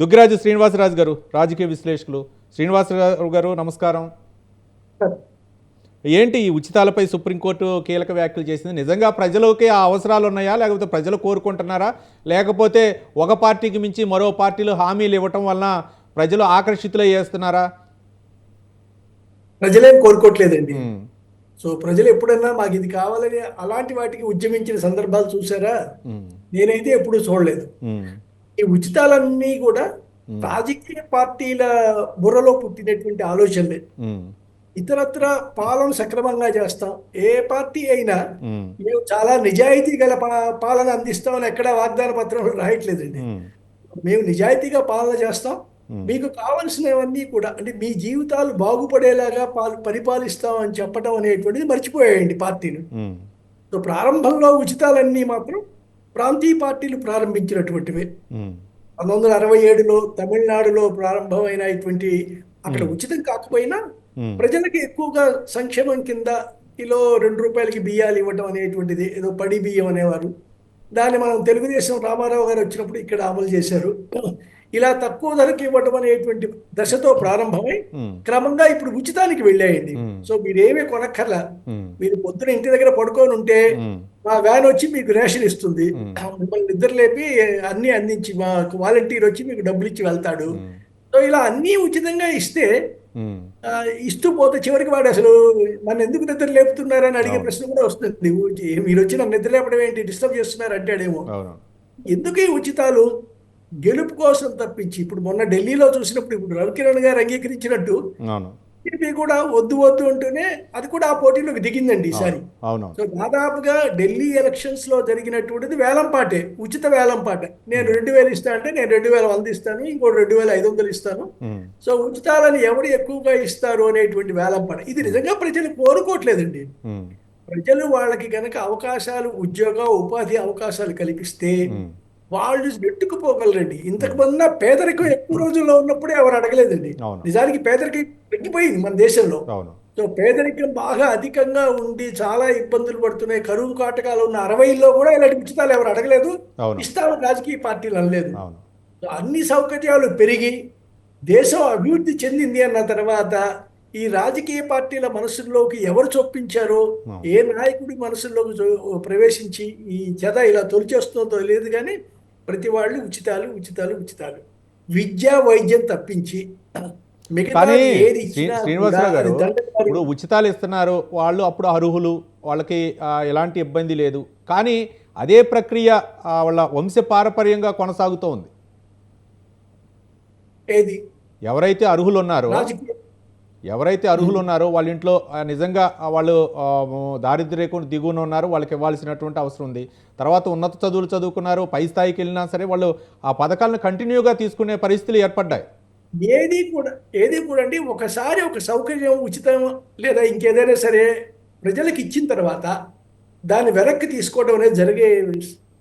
దుగ్గిరాజు శ్రీనివాసరాజు గారు రాజకీయ విశ్లేషకులు. శ్రీనివాసరావు గారు నమస్కారం. ఏంటి ఈ ఉచితాలపై సుప్రీంకోర్టు కీలక వ్యాఖ్యలు చేసింది? నిజంగా ప్రజలకి ఆ అవసరాలు ఉన్నాయా? లేకపోతే ప్రజలు కోరుకుంటున్నారా? లేకపోతే ఒక పార్టీకి మించి మరో పార్టీలు హామీలు ఇవ్వటం వలన ప్రజలు ఆకర్షితులై చేస్తున్నారా? ప్రజలేం కోరుకోవట్లేదండి. సో ప్రజలు ఎప్పుడన్నా మాకు ఇది కావాలని అలాంటి వాటికి ఉద్యమించిన సందర్భాలు చూసారా? నేనైతే ఎప్పుడూ చూడలేదు. ఈ ఉచితాలన్నీ కూడా రాజకీయ పార్టీల బుర్రలో పుట్టినటువంటి ఆలోచనలే. ఇతరత్ర పాలన సక్రమంగా చేస్తాం. ఏ పార్టీ అయినా మేము. చాలా నిజాయితీ గల పాలన అందిస్తామని ఎక్కడ వాగ్దాన పత్రంలో రాయట్లేదండి మేము. నిజాయితీగా పాలన చేస్తాం. మీకు కావలసినవన్నీ కూడా అంటే మీ జీవితాలు బాగుపడేలాగా పాల్ పరిపాలిస్తాం అని చెప్పడం అనేటువంటిది మర్చిపోయాయండి పార్టీలు. సో ప్రారంభంలో ఉచితాలన్నీ మాత్రం ప్రాంతీయ పార్టీలు ప్రారంభించినటువంటివే. పంతొమ్మిది వందల అరవై ఏడులో తమిళనాడులో ప్రారంభమైనటువంటి అక్కడ ఉచితం కాకపోయినా ప్రజలకి ఎక్కువగా సంక్షేమం కింద కిలో రెండు రూపాయలకి బియ్యాలు ఇవ్వడం అనేటువంటిది ఏదో పడి బియ్యం అనేవారు. దాన్ని మనం తెలుగుదేశం రామారావు గారు వచ్చినప్పుడు ఇక్కడ అమలు చేశారు. ఇలా తక్కువ ధరకి ఇవ్వడం అనేటువంటి దశతో ప్రారంభమై క్రమంగా ఇప్పుడు ఉచితానికి వెళ్ళాయండి. సో మీరేమీ కొనక్కర్లా. మీరు పొద్దున ఇంటి దగ్గర పడుకొని ఉంటే మా వ్యాన్ వచ్చి మీకు రేషన్ ఇస్తుంది. మిమ్మల్ని నిద్ర లేపి అన్ని అందించి మా వాలంటీర్ వచ్చి మీకు డబ్బులు ఇచ్చి వెళ్తాడు. సో ఇలా అన్నీ ఉచితంగా ఇస్తే ఇస్తూ పోతే చివరికి వాడు అసలు నన్ను ఎందుకు నిద్ర లేపుతున్నారని అడిగే. ప్రశ్న కూడా వస్తుంది. మీరు వచ్చి నన్ను నిద్ర లేపడం ఏంటి? డిస్టర్బ్ చేస్తున్నారు అంటాడేమో. ఎందుకు ఈ ఉచితాలు? గెలుపు కోసం తప్పించి ఇప్పుడు మొన్న ఢిల్లీలో చూసినప్పుడు ఇప్పుడు రవికిరణ్ గారు అంగీకరించినట్టు టీడీపీ కూడా వద్దు వద్దు అంటూనే అది కూడా ఆ పోటీలోకి దిగిందండి ఈసారి. సో దాదాపుగా ఢిల్లీ ఎలక్షన్స్లో జరిగినటువంటిది వేలం పాటే ఉచిత వేలం పాట నేను రెండు వేలు ఇస్తా అంటే నేను రెండు వేల వంద ఇస్తాను ఇంకోటి రెండు వేల ఐదు వందలు ఇస్తాను. సో ఉచితాలను ఎవరు ఎక్కువగా ఇస్తారు అనేటువంటి వేలం పాట ఇది నిజంగా ప్రజలు కోరుకోవట్లేదండి. ప్రజలు వాళ్ళకి గనక అవకాశాలు ఉద్యోగ ఉపాధి అవకాశాలు కల్పిస్తే వాళ్ళు నెట్టుకుపోగలరండి. ఇంతకు ముందు పేదరికం ఎక్కువ రోజుల్లో ఉన్నప్పుడే ఎవరు అడగలేదండి. నిజానికి పేదరికం తగ్గిపోయింది మన దేశంలో. సో పేదరికం బాగా అధికంగా ఉండి చాలా ఇబ్బందులు పడుతున్నాయి. కరువు కాటకాలు ఉన్న అరవైలో కూడా ఇలాంటి ఉచితాలు ఎవరు అడగలేదు. అవును. ఇస్తామని రాజకీయ పార్టీలు అనలేదు. అన్ని సౌకర్యాలు పెరిగి దేశం అభివృద్ధి చెందింది అన్న తర్వాత ఈ రాజకీయ పార్టీల మనసుల్లోకి ఎవరు చొప్పించారో ఏ నాయకుడి మనసుల్లోకి ప్రవేశించి ఈ చెద ఇలా తొలిచేస్తుందో తెలియదు కానీ ప్రతి వాళ్ళు ఉచితాలు ఉచితాలు ఉచితాలు. విద్య వైద్యం తప్పించి కానీ శ్రీనివాసరావు గారు ఇప్పుడు ఉచితాలు ఇస్తున్నారు వాళ్ళు అప్పుడు అర్హులు వాళ్ళకి ఎలాంటి ఇబ్బంది లేదు. కానీ అదే ప్రక్రియ వాళ్ళ వంశ పారపర్యంగా కొనసాగుతోంది. ఏది? ఎవరైతే అర్హులు ఉన్నారో ఎవరైతే అర్హులు ఉన్నారో వాళ్ళ ఇంట్లో నిజంగా వాళ్ళు దారిద్ర్యకు దిగువన ఉన్నారు వాళ్ళకి ఇవ్వాల్సినటువంటి అవసరం ఉంది. తర్వాత ఉన్నత చదువులు చదువుకున్నారు పై స్థాయికి వెళ్ళినా సరే వాళ్ళు ఆ పథకాలను కంటిన్యూగా తీసుకునే పరిస్థితులు ఏర్పడ్డాయి. ఏది కూడా ఏది కూడా అండి ఒకసారి ఒక సౌకర్యం ఉచితం లేదా ఇంకేదైనా సరే ప్రజలకు ఇచ్చిన తర్వాత దాన్ని వెనక్కి తీసుకోవడం అనేది జరిగే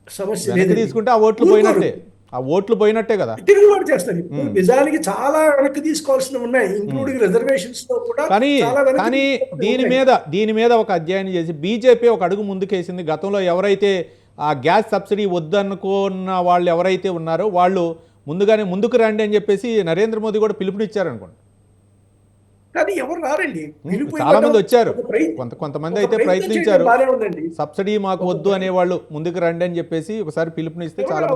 సమస్య తీసుకుంటే ఆ ఓట్లు. పోయినట్టే. ఆ ఓట్లు పోయినట్టే కదా. తిరుగుబాటు చేస్తారు ఇప్పుడు నిజానికి చాలా వెనక్కి తీసుకోవాల్సినవి ఉన్నాయి ఇంక్లూడింగ్ రిజర్వేషన్స్లో కూడా కానీ కానీ దీని. మీద దీని మీద ఒక అధ్యయనం చేసి బీజేపీ ఒక అడుగు ముందుకేసింది. గతంలో ఎవరైతే ఆ గ్యాస్ సబ్సిడీ వద్దనుకున్న వాళ్ళు ఎవరైతే ఉన్నారో వాళ్ళు ముందుగానే ముందుకు రండి అని చెప్పేసి నరేంద్ర మోదీ కూడా పిలుపునిచ్చారు అనుకోండి కానీ ఎవరు రారండి? చాలా మంది వచ్చారు. కొంత కొంతమంది అయితే ప్రయత్నం ప్రయత్నించారు. సబ్సిడీ మాకు వద్దు అనేవాళ్ళు ముందుకు రండి అని చెప్పేసి ఒకసారి పిలుపునిస్తే చాలా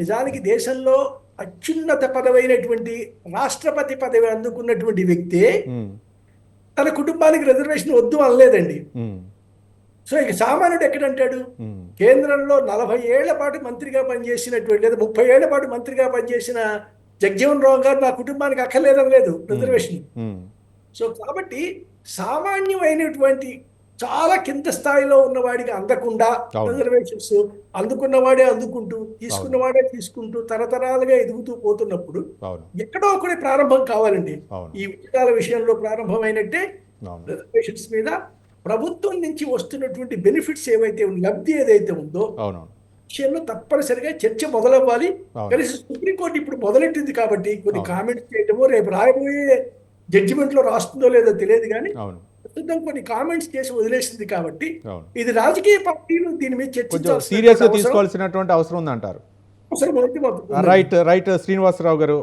నిజానికి దేశంలో అత్యున్నత పదవైనటువంటి రాష్ట్రపతి పదవి అందుకున్నటువంటి వ్యక్తి తన కుటుంబానికి రిజర్వేషన్ వద్దు అనలేదండి. సో ఇక సామాన్యుడు ఎక్కడంటాడు? కేంద్రంలో నలభై ఏళ్ళ పాటు మంత్రిగా పనిచేసినటువంటి లేదా ముప్పై ఏళ్ళ పాటు మంత్రిగా పనిచేసిన జగజీవన్ రావు గారు నా కుటుంబానికి అక్కర్లేదని లేదు రిజర్వేషన్. సో కాబట్టి సామాన్యమైనటువంటి చాలా కింద స్థాయిలో ఉన్నవాడికి అందకుండా. రిజర్వేషన్స్ అందుకున్నవాడే అందుకుంటూ తీసుకున్నవాడే తీసుకుంటూ తరతరాలుగా ఎదుగుతూ పోతున్నప్పుడు ఎక్కడో ఒకటి ప్రారంభం కావాలండి. ఈ ఉచితాల విషయంలో ప్రారంభమైనట్టే రిజర్వేషన్స్ మీద ప్రభుత్వం నుంచి వస్తున్నటువంటి బెనిఫిట్స్ ఏవైతే లబ్ధి ఏదైతే ఉందో విషయంలో తప్పనిసరిగా చర్చ మొదలవ్వాలి. కనీసం సుప్రీంకోర్టు ఇప్పుడు మొదలెట్టింది కాబట్టి కొన్ని. కామెంట్స్ చేయటమో రేపు రాయబోయే జడ్జిమెంట్లో రాస్తుందో లేదో తెలియదు కానీ ప్రస్తుతం కొన్ని కామెంట్స్ చేసి వదిలేసింది కాబట్టి ఇది రాజకీయ పార్టీలు దీని మీద కొంచెం చర్చించాల్సిన సీరియస్గా అవసరం. తీసుకోవాల్సినటువంటి అవసరం ఉందంటారు. రైట్ రైట్ శ్రీనివాసరావు గారు